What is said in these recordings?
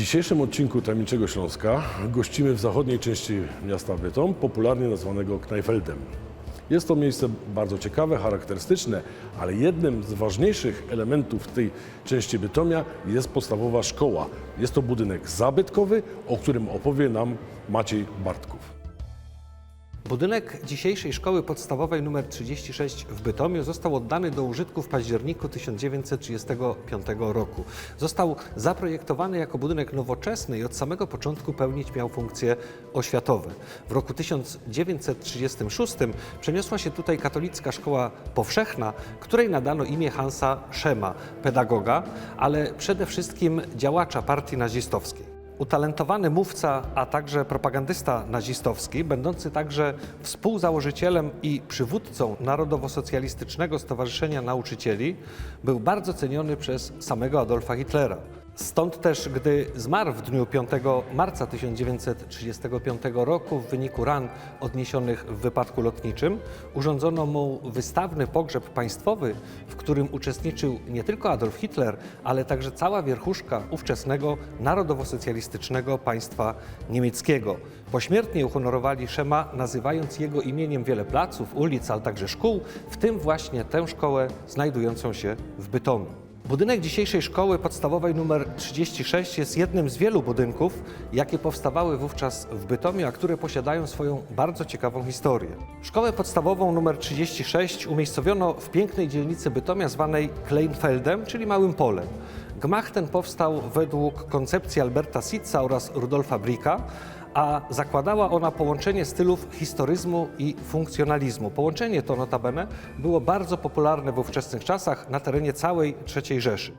Dzisiejszym odcinku Tajemniczego Śląska gościmy w zachodniej części miasta Bytom, popularnie nazwanego Knajfeldem. Jest to miejsce bardzo ciekawe, charakterystyczne, ale jednym z ważniejszych elementów tej części Bytomia jest podstawowa szkoła. Jest to budynek zabytkowy, o którym opowie nam Maciej Bartków. Budynek dzisiejszej szkoły podstawowej nr 36 w Bytomiu został oddany do użytku w październiku 1935 roku. Został zaprojektowany jako budynek nowoczesny i od samego początku pełnić miał funkcje oświatowe. W roku 1936 przeniosła się tutaj katolicka szkoła powszechna, której nadano imię Hansa Szema, pedagoga, ale przede wszystkim działacza partii nazistowskiej. Utalentowany mówca, a także propagandysta nazistowski, będący także współzałożycielem i przywódcą Narodowo-Socjalistycznego Stowarzyszenia Nauczycieli, był bardzo ceniony przez samego Adolfa Hitlera. Stąd też, gdy zmarł w dniu 5 marca 1935 roku w wyniku ran odniesionych w wypadku lotniczym, urządzono mu wystawny pogrzeb państwowy, w którym uczestniczył nie tylko Adolf Hitler, ale także cała wierchuszka ówczesnego narodowo-socjalistycznego państwa niemieckiego. Pośmiertnie uhonorowali Szema, nazywając jego imieniem wiele placów, ulic, ale także szkół, w tym właśnie tę szkołę znajdującą się w Bytomiu. Budynek dzisiejszej szkoły podstawowej nr 36 jest jednym z wielu budynków, jakie powstawały wówczas w Bytomiu, a które posiadają swoją bardzo ciekawą historię. Szkołę podstawową nr 36 umiejscowiono w pięknej dzielnicy Bytomia zwanej Kleinfeldem, czyli Małym Polem. Gmach ten powstał według koncepcji Alberta Sitza oraz Rudolfa Bricka, a zakładała ona połączenie stylów historyzmu i funkcjonalizmu. Połączenie to notabene było bardzo popularne w ówczesnych czasach na terenie całej III Rzeszy.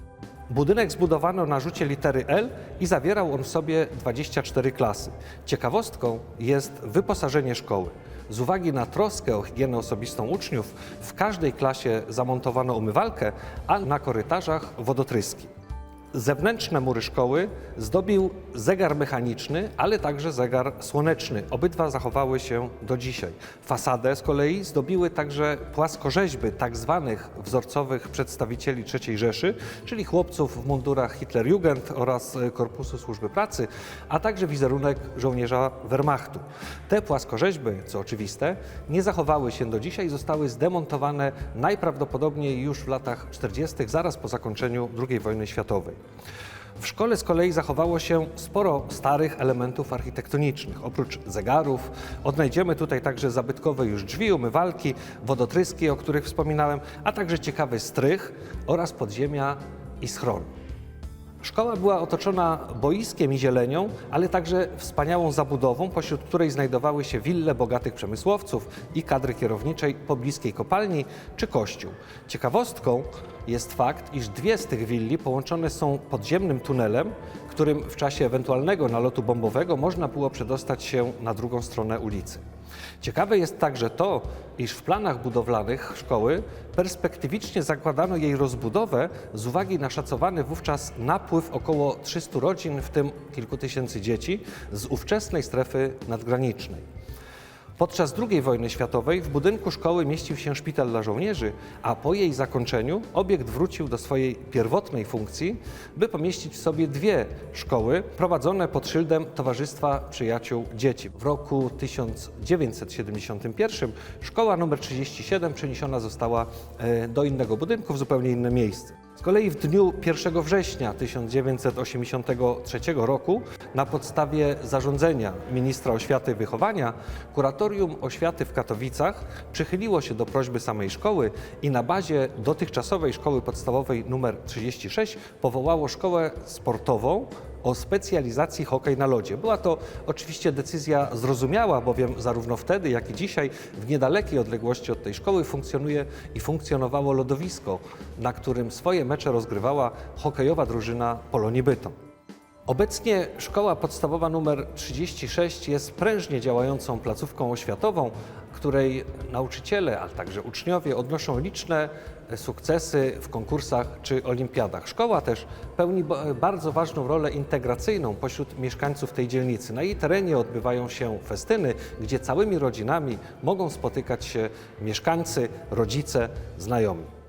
Budynek zbudowano na rzucie litery L i zawierał on w sobie 24 klasy. Ciekawostką jest wyposażenie szkoły. Z uwagi na troskę o higienę osobistą uczniów, w każdej klasie zamontowano umywalkę, a na korytarzach wodotryski. Zewnętrzne mury szkoły zdobił zegar mechaniczny, ale także zegar słoneczny. Obydwa zachowały się do dzisiaj. Fasadę z kolei zdobiły także płaskorzeźby tak zwanych wzorcowych przedstawicieli III Rzeszy, czyli chłopców w mundurach Hitlerjugend oraz Korpusu Służby Pracy, a także wizerunek żołnierza Wehrmachtu. Te płaskorzeźby, co oczywiste, nie zachowały się do dzisiaj zostały zdemontowane najprawdopodobniej już w latach 40., zaraz po zakończeniu II wojny światowej. W szkole z kolei zachowało się sporo starych elementów architektonicznych. Oprócz zegarów odnajdziemy tutaj także zabytkowe już drzwi, umywalki, wodotryski, o których wspominałem, a także ciekawy strych oraz podziemia i schron. Szkoła była otoczona boiskiem i zielenią, ale także wspaniałą zabudową, pośród której znajdowały się wille bogatych przemysłowców i kadry kierowniczej pobliskiej kopalni czy kościół. Ciekawostką jest fakt, iż dwie z tych willi połączone są podziemnym tunelem, którym w czasie ewentualnego nalotu bombowego można było przedostać się na drugą stronę ulicy. Ciekawe jest także to, iż w planach budowlanych szkoły perspektywicznie zakładano jej rozbudowę z uwagi na szacowany wówczas napływ około 300 rodzin, w tym kilku tysięcy dzieci, z ówczesnej strefy nadgranicznej. Podczas II wojny światowej w budynku szkoły mieścił się szpital dla żołnierzy, a po jej zakończeniu obiekt wrócił do swojej pierwotnej funkcji, by pomieścić w sobie dwie szkoły prowadzone pod szyldem Towarzystwa Przyjaciół Dzieci. W roku 1971 szkoła nr 37 przeniesiona została e, do innego budynku w zupełnie inne miejsce. Z kolei w dniu 1 września 1983 roku na podstawie zarządzenia ministra oświaty i wychowania kuratorium oświaty w Katowicach przychyliło się do prośby samej szkoły i na bazie dotychczasowej szkoły podstawowej nr 36 powołało szkołę sportową o specjalizacji hokej na lodzie. Była to oczywiście decyzja zrozumiała, bowiem zarówno wtedy, jak i dzisiaj w niedalekiej odległości od tej szkoły funkcjonuje i funkcjonowało lodowisko, na którym swoje mecze rozgrywała hokejowa drużyna Polonii Bytom. Obecnie szkoła podstawowa nr 36 jest prężnie działającą placówką oświatową, której nauczyciele, ale także uczniowie odnoszą liczne sukcesy w konkursach czy olimpiadach. Szkoła też pełni ba- bardzo ważną rolę integracyjną pośród mieszkańców tej dzielnicy. Na jej terenie odbywają się festyny, gdzie całymi rodzinami mogą spotykać się mieszkańcy, rodzice, znajomi.